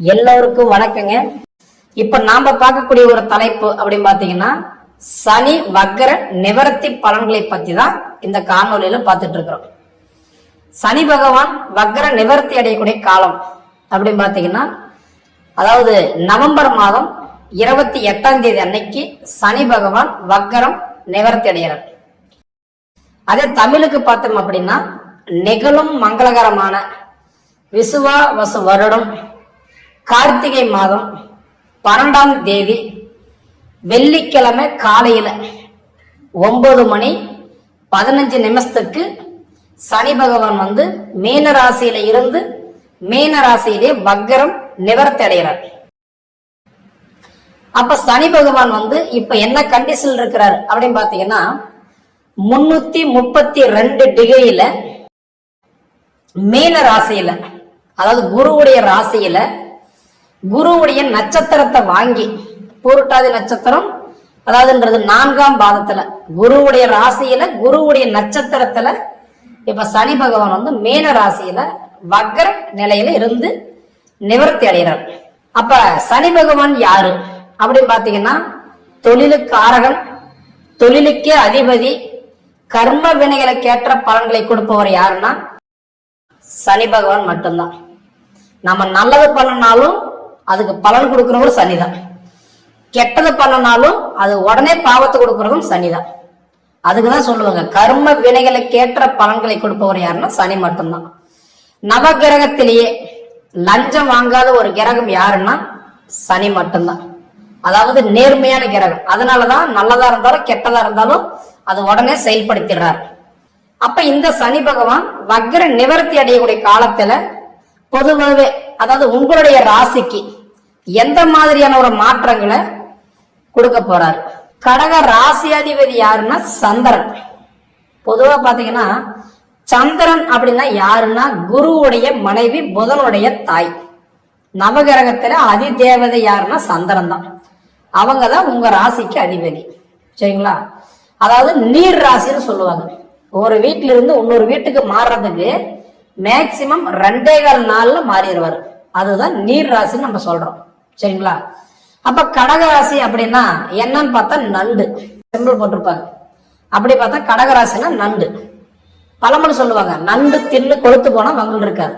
எல்லோருக்கும் வணக்கங்க. இப்ப நாம பார்க்கக்கூடிய ஒரு தலைப்பு அப்படின்னு பாத்தீங்கன்னா சனி வக்கர நிவர்த்தி பலன்களை பத்தி தான் இந்த காணொலியில பார்த்துட்டு இருக்கிறோம். சனி பகவான் வக்கர நிவர்த்தி அடையக்கூடிய காலம் அப்படின்னு பாத்தீங்கன்னா அதாவது நவம்பர் மாதம் இருபத்தி எட்டாம் தேதி அன்னைக்கு சனி பகவான் வக்கரம் நிவர்த்தி அடைகிறார். அதே தமிழுக்கு பார்த்தோம் அப்படின்னா நிகழும் மங்களகரமான விசுவா வசு வருடம் கார்த்திகை மாதம் பன்னெண்டாம் தேதி வெள்ளிக்கிழமை காலையில் ஒன்பது மணி பதினஞ்சு நிமிஷத்துக்கு சனி பகவான் வந்து மீன ராசியில இருந்து மீன ராசியிலே வக்கரம் நிவர்த்தி அடைகிறார். அப்ப சனி பகவான் வந்து இப்ப என்ன கண்டிஷன் இருக்கிறார் அப்படின்னு பாத்தீங்கன்னா முன்னூத்தி முப்பத்தி ரெண்டு டிகிரியில மீன ராசியில அதாவது குருவுடைய ராசியில குருவுடைய நட்சத்திரத்தை வாங்கி பூருட்டாதி நட்சத்திரம் அதாவதுன்றது நான்காம் பாதத்துல. குருவுடைய ராசியில குருவுடைய நட்சத்திரத்துல இப்ப சனி பகவான் வந்து மீன ராசியில வக்கர நிலையில இருந்து நிவர்த்தி அடைகிறார். அப்ப சனி பகவான் யாரு? அப்படின்னு பாத்தீங்கன்னா தொழிலுக்கு ஆரகன் தொழிலுக்கே அதிபதி கர்ம வினைகளுக்கு ஏற்ற பலன்களை கொடுப்பவர் யாருன்னா சனி பகவான் மட்டும்தான். நம்ம நல்லது பண்ணனாலும் அதுக்கு பலன் கொடுக்கிறவரும் சனிதான். கெட்டது பண்ணனாலும் அது உடனே பாவத்தை கொடுக்கறதும் சனிதான். அதுக்குதான் சொல்லுவாங்க கர்ம வினைகளுக்கு ஏற்ற பலன்களை கொடுப்பவர் யாருன்னா சனி மட்டும்தான். நவ கிரகத்திலேயே லஞ்சம் வாங்காத ஒரு கிரகம் யாருன்னா சனி மட்டும்தான். அதாவது நேர்மையான கிரகம். அதனாலதான் நல்லதா இருந்தாலும் கெட்டதா இருந்தாலும் அது உடனே செயல்படுத்திடுறாரு. அப்ப இந்த சனி பகவான் வக்ர நிவர்த்தி அடையக்கூடிய காலத்துல பொதுவாகவே அதாவது உங்களுடைய ராசிக்கு எந்த மாதிரியான ஒரு மாற்றங்களை கொடுக்க போறாரு? கடக ராசி அதிபதி யாருன்னா சந்திரன். பொதுவா பாத்தீங்கன்னா சந்திரன் அப்படின்னா யாருன்னா குருவுடைய மனைவி புதனுடைய தாய். நவகிரகத்துல அதி தேவதை யாருன்னா சந்திரன் தான். அவங்க தான் உங்க ராசிக்கு அதிபதி. சரிங்களா? அதாவது நீர் ராசின்னு சொல்லுவாங்க. ஒரு வீட்டுல இருந்து இன்னொரு வீட்டுக்கு மாறுறதுக்கு மேக்சிமம் ரெண்டே கால் நாள்ல மாறிடுவார். அதுதான் நீர் ராசின்னு நம்ம சொல்றோம். சரிங்களா? அப்ப கடகராசி அப்படின்னா என்னன்னு பார்த்தா நண்டு. சிம்பிள் போட்டிருப்பாங்க அப்படி பார்த்தா கடகராசின்னா நண்டு. பழமொழி சொல்லுவாங்க நண்டு தின்னு கொளுத்து போனா வங்கல் இருக்காது.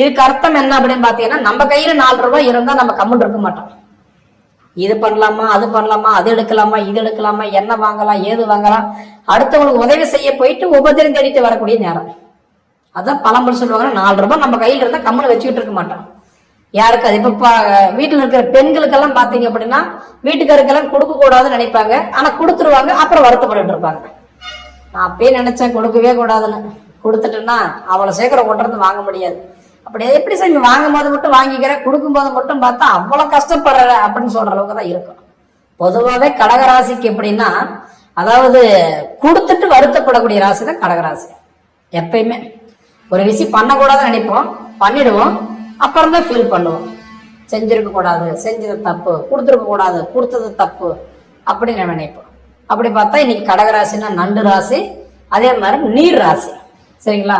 இதுக்கு அர்த்தம் என்ன அப்படின்னு பாத்தீங்கன்னா நம்ம கையில நாலு ரூபாய் இருந்தா நம்ம கம்முன்னு இருக்க மாட்டோம். இது பண்ணலாமா அது பண்ணலாமா அது எடுக்கலாமா இது எடுக்கலாமா என்ன வாங்கலாம் ஏது வாங்கலாம். அடுத்தவங்களுக்கு உதவி செய்ய போயிட்டு உபதிரம் தேடிட்டு வரக்கூடிய நேரம். அதான் பழமொழி சொல்லுவாங்க நாலு ரூபாய் நம்ம கையில இருந்தா கம்முன்னு வச்சுக்கிட்டு இருக்க மாட்டோம். யாருக்கு அது? இப்ப வீட்டில் வீட்டுல இருக்கிற பெண்களுக்கெல்லாம் பாத்தீங்க அப்படின்னா வீட்டுக்காருக்கெல்லாம் கொடுக்க கூடாதுன்னு நினைப்பாங்க. ஆனா கொடுத்துருவாங்க அப்புறம் வருத்தப்பட்டு இருப்பாங்க. நான் அப்பயே நினைச்சேன் கொடுக்கவே கூடாதுன்னு. கொடுத்துட்டேன்னா அவ்வளவு சீக்கிரம் கொண்டு வாங்க முடியாது. அப்படி எப்படி சாமி வாங்கும் போது மட்டும் வாங்கிக்கிறேன் கொடுக்கும் போது மட்டும் பார்த்தா அவ்வளவு கஷ்டப்படுற அப்படின்னு சொல்ற அளவுக்கு தான் இருக்கும். பொதுவாகவே கடகராசிக்கு எப்படின்னா அதாவது கொடுத்துட்டு வருத்தப்படக்கூடிய ராசி தான் கடகராசி. எப்பயுமே. ஒரு விஷயம் பண்ணக்கூடாதுன்னு நினைப்போம் பண்ணிடுவோம். அப்புறம் தான் ஃபீல் பண்ணுவோம். செஞ்சிருக்க கூடாது செஞ்சது தப்பு கொடுத்துருக்க கூடாது கொடுத்தது தப்பு அப்படின்னு நினைப்போம். அப்படி பார்த்தா இன்னைக்கு கடகராசினா நண்டு ராசி அதே மாதிரி நீர் ராசி. சரிங்களா?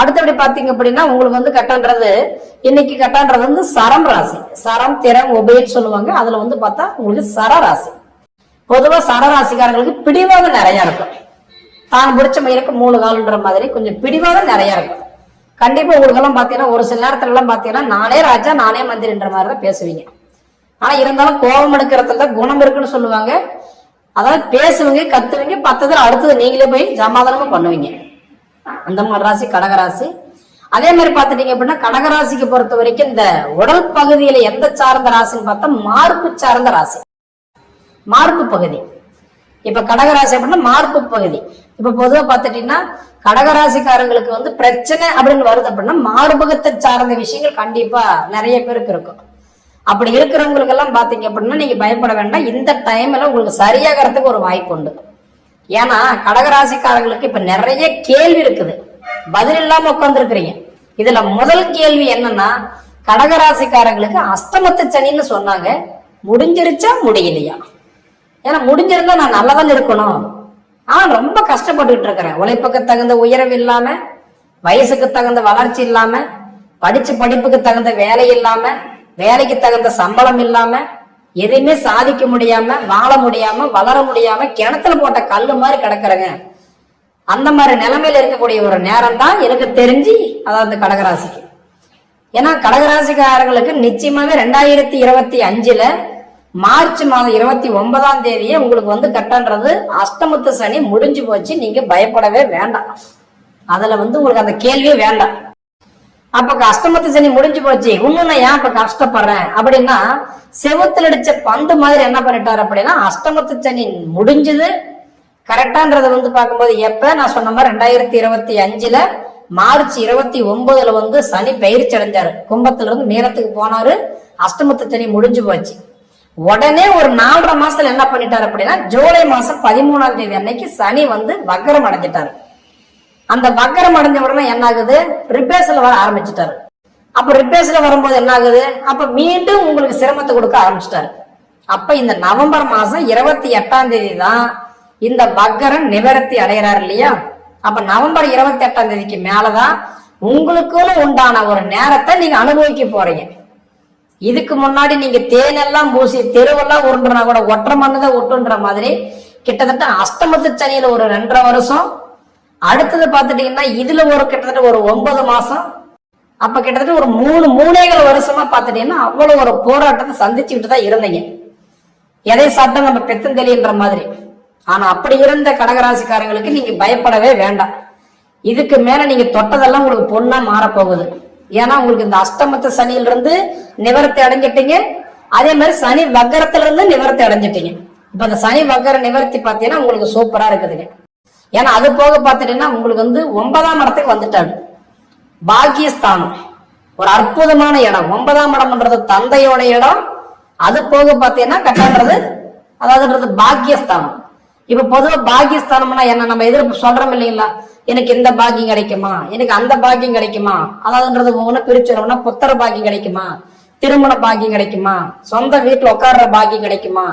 அடுத்தபடி பாத்தீங்க அப்படின்னா உங்களுக்கு வந்து கட்டன்றது இன்னைக்கு கட்டன்றது வந்து சரம் ராசி. சரம் திறம் உபயம் சொல்லுவாங்க. அதுல வந்து பார்த்தா உங்களுக்கு சர ராசி. பொதுவா சர ராசிக்காரங்களுக்கு பிடிவாதம் நிறைய இருக்கும். தான் பிடிச்ச மயிலுக்கு மூணு கால்ன்ற மாதிரி கொஞ்சம் பிடிவாதம் நிறைய இருக்கும். கண்டிப்பா உங்களுக்கு எல்லாம் பாத்தீங்கன்னா ஒரு சில நேரத்துல எல்லாம் பாத்தீங்கன்னா நானே ராஜா நானே மந்திரின்ற மாதிரி தான் பேசுவீங்க. ஆனா இருந்தாலும் கோபம் எடுக்கிறதுல குணம் இருக்குன்னு சொல்லுவாங்க. அதாவது பேசுவீங்க கத்துவீங்க பத்ததுல அடுத்தது நீங்களே போய் சமாதானமும் பண்ணுவீங்க. அந்த மாதிரி ராசி கடகராசி. அதே மாதிரி பார்த்துட்டீங்க அப்படின்னா கடகராசிக்கு பொறுத்த வரைக்கும் இந்த உடல் பகுதியில எந்த சார்ந்த ராசின்னு பார்த்தா மார்பு சார்ந்த ராசி. மார்பு பகுதி. இப்ப கடகராசி அப்படின்னா மார்பு பகுதி. இப்ப பொதுவா பாத்துட்டீங்கன்னா கடகராசிக்காரங்களுக்கு வந்து பிரச்சனை அப்படின்னு வருது அப்படின்னா மார்பகத்தை சார்ந்த விஷயங்கள் கண்டிப்பா நிறைய பேருக்கு இருக்கும். அப்படி இருக்கிறவங்களுக்கு எல்லாம் பாத்தீங்க அப்படின்னா நீங்க பயப்பட வேண்டாம். இந்த டைம்ல உங்களுக்கு சரியாகிறதுக்கு ஒரு வாய்ப்பு உண்டு. ஏன்னா கடகராசிக்காரங்களுக்கு இப்ப நிறைய கேள்வி இருக்குது. பதில் இல்லாம உட்காந்துருக்கிறீங்க இதுல முதல் கேள்வி என்னன்னா கடகராசிக்காரங்களுக்கு அஸ்தமத்து சனின்னு சொன்னாங்க. முடிஞ்சிருச்சா முடியலையா? ஏன்னா முடிஞ்சிருந்தா நான் நல்லதான் இருக்கணும். ஆனா ரொம்ப கஷ்டப்பட்டுட்டு இருக்கிறேன் உழைப்புக்கு தகுந்த உயர்வு இல்லாம வயசுக்கு தகுந்த வளர்ச்சி இல்லாம படிச்ச படிப்புக்கு தகுந்த வேலை இல்லாம வேலைக்கு தகுந்த சம்பளம் இல்லாம எதையுமே சாதிக்க முடியாம வாழ முடியாம வளர முடியாம கிணத்துல போட்ட கல்லு மாதிரி கிடக்குறேங்க. அந்த மாதிரி நிலைமையில இருக்கக்கூடிய ஒரு நேரம் தான் எனக்கு தெரிஞ்சு அதாவது கடகராசிக்கு. ஏன்னா கடகராசிக்காரர்களுக்கு நிச்சயமாவே ரெண்டாயிரத்தி இருபத்தி அஞ்சுல மார்ச் மாதம் இருபத்தி ஒன்பதாம் தேதியே உங்களுக்கு வந்து கட்டன்றது அஷ்டமத்து சனி முடிஞ்சு போச்சு. நீங்க பயப்படவே வேண்டாம். அதுல வந்து உங்களுக்கு அந்த கேள்வியே வேண்டாம். அப்ப அஷ்டமத்து சனி முடிஞ்சு போச்சு. இன்னும் நான் ஏன் இப்ப கஷ்டப்படுறேன்? அப்படின்னா செவுத்துல அடிச்ச பந்து மாதிரி என்ன பண்ணிட்டாரு அப்படின்னா அஷ்டமத்து சனி முடிஞ்சது. கரெக்டான்றத வந்து பார்க்கும்போது எப்ப? நான் சொன்ன மாதிரி ரெண்டாயிரத்தி இருபத்தி அஞ்சுல மார்ச் இருபத்தி ஒன்பதுல வந்து சனி பயிற்சி அடைஞ்சாரு. கும்பத்துல இருந்து மீனத்துக்கு போனாரு. அஷ்டமத்து சனி முடிஞ்சு போச்சு. உடனே ஒரு நாலரை மாசத்துல என்ன பண்ணிட்டாரு அப்படின்னா ஜூலை மாசம் பதிமூணாம் தேதி அன்னைக்கு சனி வந்து வக்கரம் அடைஞ்சிட்டாரு. அந்த வக்கரம் அடைஞ்ச உடனே என்ன ஆகுது ரிப்பேர்ஸ்ல வர ஆரம்பிச்சிட்டாரு. அப்ப ரிப்பேர்ஸ்ல வரும்போது என்ன ஆகுது அப்ப மீண்டும் உங்களுக்கு சிரமத்தை கொடுக்க ஆரம்பிச்சிட்டாரு. அப்ப இந்த நவம்பர் மாசம் இருபத்தி எட்டாம் தேதி தான் இந்த வக்கரம் நிவர்த்தி அடைகிறாரு இல்லையா? அப்ப நவம்பர் இருபத்தி எட்டாம் தேதிக்கு மேலதான் உங்களுக்குன்னு உண்டான ஒரு நேரத்தை நீங்க அனுபவிக்க போறீங்க. இதுக்கு முன்னாடி நீங்க தேனெல்லாம் பூசி தெருவெல்லாம் உருண்டுனா கூட ஒற்றை மண்ணுதான் ஒட்டுன்ற மாதிரி கிட்டத்தட்ட அஷ்டமத்து சனியில ஒரு ரெண்டரை வருஷம். அடுத்தது பாத்துட்டீங்கன்னா இதுல ஒரு கிட்டத்தட்ட ஒரு ஒன்பது மாசம். அப்ப கிட்டத்தட்ட ஒரு மூணு மூணேகால் வருஷமா பாத்துட்டீங்கன்னா அவ்வளவு ஒரு போராட்டத்தை சந்திச்சுக்கிட்டு தான் இருந்தீங்க. எதை சாப்பிட்டா நம்ம பெத்தந்தெளின்ற மாதிரி. ஆனா அப்படி இருந்த கடகராசிக்காரங்களுக்கு நீங்க பயப்படவே வேண்டாம். இதுக்கு மேல நீங்க தொட்டதெல்லாம் உங்களுக்கு பொண்ணா மாறப்போகுது. ஏன்னா உங்களுக்கு இந்த அஷ்டமத்து சனியில இருந்து நிவர்த்தி அடைஞ்சிட்டீங்க. அதே மாதிரி சனி வக்கரத்துல இருந்து நிவர்த்தி அடைஞ்சிட்டீங்க. இப்ப அந்த சனி வக்கர நிவர்த்தி பாத்தீங்கன்னா உங்களுக்கு சூப்பரா இருக்குதுங்க. ஏன்னா அது போக பாத்துட்டீங்கன்னா உங்களுக்கு வந்து ஒன்பதாம் இடத்துக்கு வந்துட்டாரு. பாக்கியஸ்தானம். ஒரு அற்புதமான இடம். ஒன்பதாம் இடம்ன்றது தந்தையோட இடம். அது போக பாத்தீங்கன்னா கட்டன்றது அதாவதுன்றது பாக்கியஸ்தானம். இப்ப பொதுவா பாகியஸ்தானம்னா என்ன? நம்ம எதிர்ப்பு சொல்றோம் இல்லைங்களா? எனக்கு இந்த பாக்கியம் கிடைக்குமா? எனக்கு அந்த பாக்கியம் கிடைக்குமா? அதாவதுன்றது ஒவ்வொன்று பிரிச்சுறோம்னா புத்தர பாக்கியம் கிடைக்குமா? திருமண பாக்கியம் கிடைக்குமா? சொந்த வீட்டுல உட்காடுற பாக்கியம் கிடைக்குமா?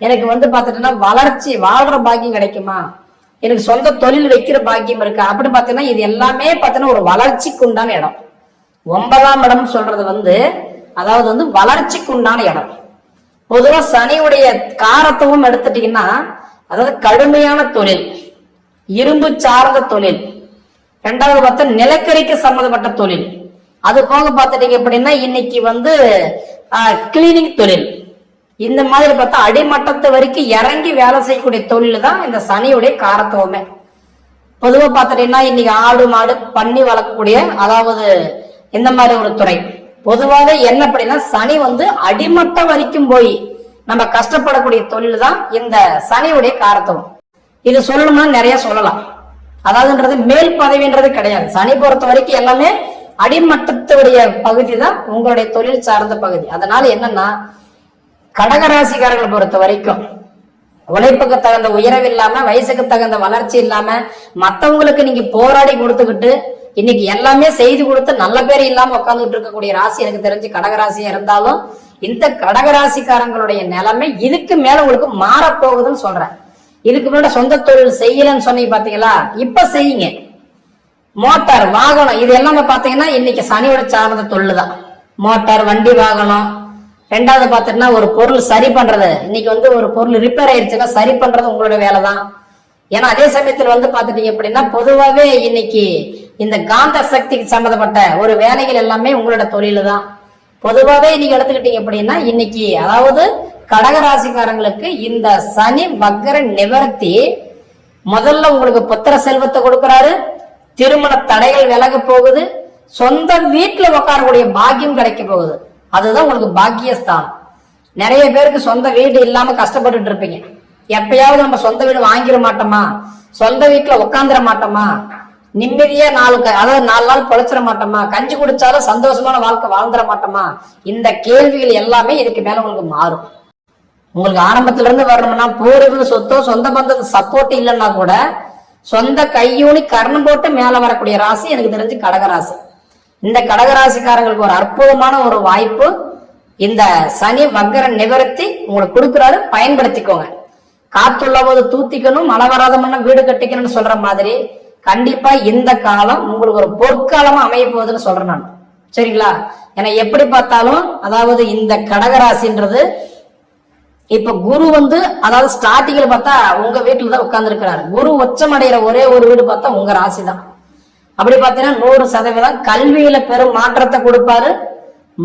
எனக்கு வந்து பாத்துட்டோம்னா வளர்ச்சி வாழ்ற பாக்கியம் கிடைக்குமா? எனக்கு சொந்த தொழில் வைக்கிற பாக்கியம் இருக்கு? அப்படி பாத்தீங்கன்னா இது எல்லாமே பாத்தீங்கன்னா ஒரு வளர்ச்சிக்கு உண்டான இடம். ஒன்பதாம் இடம் சொல்றது வந்து அதாவது வந்து வளர்ச்சிக்கு உண்டான இடம். பொதுவா சனியுடைய காரத்துவம் எடுத்துட்டீங்கன்னா அதாவது கடுமையான தொழில் இரும்பு சார்ந்த தொழில் ரெண்டாவது பார்த்தா நிலக்கரிக்கு சம்மந்தப்பட்ட தொழில். அது போக பார்த்துட்டீங்க அப்படின்னா இன்னைக்கு வந்து கிளீனிங் தொழில். இந்த மாதிரி பார்த்தா அடிமட்டத்து வரைக்கும் இறங்கி வேலை செய்யக்கூடிய தொழில் தான் இந்த சனியுடைய காரத்துவமே. பொதுவாக பார்த்துட்டீங்கன்னா இன்னைக்கு ஆடு மாடு பண்ணி வளர்க்கக்கூடிய அதாவது இந்த மாதிரி ஒரு துறை. பொதுவாக என்ன அப்படின்னா சனி வந்து அடிமட்டம் வரைக்கும் போய் நம்ம கஷ்டப்படக்கூடிய தொழில் தான் இந்த சனியுடைய காரத்துவம். இது சொல்லணும்னா நிறைய சொல்லலாம். அதாவதுன்றது மேல் பதவின்றது கிடையாது. சனி பொறுத்த வரைக்கும் எல்லாமே அடிமட்டத்துடைய பகுதி தான் உங்களுடைய தொழில் சார்ந்த பகுதி. அதனால என்னன்னா கடகராசிக்காரர்களை பொறுத்த வரைக்கும் உழைப்புக்கு தகுந்த உயரவு இல்லாம வயசுக்கு தகுந்த வளர்ச்சி இல்லாம மத்தவங்களுக்கு நீங்க போராடி கொடுத்துக்கிட்டு இன்னைக்கு எல்லாமே செய்து கொடுத்து நல்ல பேர் இல்லாம உட்காந்துட்டு இருக்கக்கூடிய ராசி எனக்கு தெரிஞ்சு கடகராசியா இருந்தாலும் இந்த கடகராசிக்காரங்களுடைய நிலைமை இதுக்கு மேல உங்களுக்கு மாறப்போகுதுன்னு சொல்றேன். இதுக்கு முன்னாடி சொந்த தொழில் செய்யலன்னு சொன்னீங்க பாத்தீங்களா? இப்ப செய்யுங்க. மோட்டார் வாகனம் இது எல்லாமே பாத்தீங்கன்னா இன்னைக்கு சனியோட சார்ந்த தொழில் தான் மோட்டார் வண்டி வாகனம். ரெண்டாவது பாத்தீங்கன்னா ஒரு பொருள் சரி பண்றது. இன்னைக்கு வந்து ஒரு பொருள் ரிப்பேர் ஆயிடுச்சுன்னா சரி பண்றது உங்களோட வேலை தான் ஏன்னா அதே சமயத்துல வந்து பாத்துட்டீங்க அப்படின்னா பொதுவாகவே இன்னைக்கு இந்த காந்த சக்திக்கு சம்மந்தப்பட்ட ஒரு வேலைகள் எல்லாமே உங்களோட தொழில் தான் பொதுவாகவே நீங்க எடுத்துக்கிட்டீங்க அப்படின்னா இன்னைக்கு அதாவது கடகராசிக்காரங்களுக்கு இந்த சனி வக்கர நிவர்த்தி முதல்ல உங்களுக்கு புத்திர செல்வத்தை கொடுக்கறாரு. திருமண தடைகள் விலக போகுது. சொந்த வீட்டுல உட்காரக்கூடிய பாக்கியம் கிடைக்க போகுது. அதுதான் உங்களுக்கு பாக்கியஸ்தானம். நிறைய பேருக்கு சொந்த வீடு இல்லாம கஷ்டப்பட்டுட்டு இருப்பீங்க. எப்பயாவது நம்ம சொந்த வீடு வாங்கிட மாட்டோமா? சொந்த வீட்டுல உட்காந்துட மாட்டோமா? நிம்மதியா நாலு அதாவது நாலு நாள் பொழைச்சிட மாட்டோமா? கஞ்சி குடிச்சாலும் சந்தோஷமான வாழ்க்கை வாழ்ந்துட மாட்டோமா? இந்த கேள்விகள் எல்லாமே இதுக்கு மேல உங்களுக்கு மாறும். உங்களுக்கு ஆரம்பத்துல இருந்து வரணும்னா பூர்வீக சொத்தோ சொந்த பந்தத்து சப்போர்ட் இல்லைன்னா கூட சொந்த கையூனி கர்ணம் போட்டு மேல வரக்கூடிய ராசி எனக்கு தெரிஞ்சு கடகராசி. இந்த கடகராசிக்காரங்களுக்கு ஒரு அற்புதமான ஒரு வாய்ப்பு. இந்த சனி வக்கர நிவர்த்தி உங்களுக்கு கொடுக்குறாரு பயன்படுத்திக்கோங்க. காத்துள்ள போது தூத்திக்கணும் மழை வராத வீடு கட்டிக்கணும்னு சொல்ற மாதிரி கண்டிப்பா இந்த காலம் உங்களுக்கு ஒரு பொற்காலமா அமைய போகுதுன்னு சொல்றேன் நான். சரிங்களா? ஏன்னா எப்படி பார்த்தாலும் அதாவது இந்த கடகராசின்றது இப்ப குரு வந்து அதாவது ஸ்டார்டிங்ல பார்த்தா உங்க வீட்டுல தான் உட்கார்ந்து குரு உச்சமடைகிற ஒரே ஒரு வீடு பார்த்தா உங்க ராசி தான் அப்படி பார்த்தீங்கன்னா நூறு சதவீதம் கல்வியில பெரும் மாற்றத்தை கொடுப்பாரு.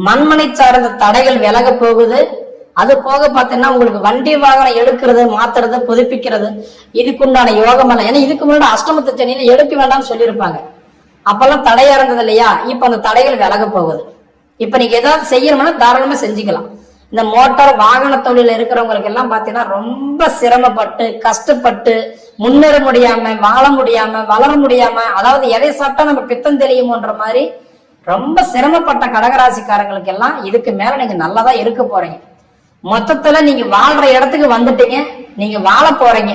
மண்மனை சார்ந்த தடைகள் விலக போகுது. அது போக பார்த்தீங்கன்னா உங்களுக்கு வண்டி வாகனம் எடுக்கிறது மாத்துறது புதுப்பிக்கிறது இதுக்குண்டான யோகம் எல்லாம் ஏன்னா இதுக்கு முன்னாடி அஷ்டமத்து சனியில எடுக்க வேண்டாம்னு சொல்லியிருப்பாங்க. அப்பெல்லாம் தடையா இருந்தது இல்லையா? இப்ப அந்த தடைகள் விலக போகுது. இப்ப நீங்க ஏதாவது செய்யணும்னா தாராளமா செஞ்சுக்கலாம். இந்த மோட்டார் வாகன தொழில இருக்கிறவங்களுக்கு எல்லாம் பாத்தீங்கன்னா ரொம்ப சிரமப்பட்டு கஷ்டப்பட்டு முன்னேற முடியாம வாழ முடியாம வளர முடியாம அதாவது எதை சாப்பிட்டா நம்ம பித்தம் தெரியுமோன்ற மாதிரி ரொம்ப சிரமப்பட்ட கடகராசிக்காரங்களுக்கு எல்லாம் இதுக்கு மேல நீங்க நல்லதா இருக்க போறீங்க. மொத்தத்துல நீங்க வாழ்ற இடத்துக்கு வந்துட்டீங்க. நீங்க வாழ போறீங்க.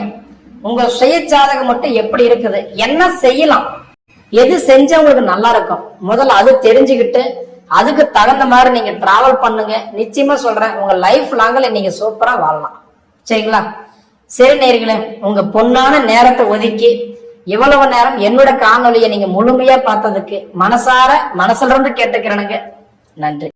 உங்க சுய ஜாதகம் மட்டும் எப்படி இருக்குது? என்ன செய்யலாம்? எது செஞ்சா உங்களுக்கு நல்லா இருக்கும்? முதல்ல அது தெரிஞ்சுக்கிட்டு அதுக்கு தகுந்த மாதிரி நீங்க டிராவல் பண்ணுங்க. நிச்சயமா சொல்றேன் உங்க லைஃப் லாங்கில் நீங்க சூப்பரா வாழலாம். சரிங்களா? சரி நேர்களே உங்க பொன்னான நேரத்தை ஒதுக்கி இவ்வளவு நேரம் என்னோட காணொலியை நீங்க முழுமையா பார்த்ததுக்கு மனசார மனசுல இருந்து கேட்டுக்கிறேனுங்க. நன்றி.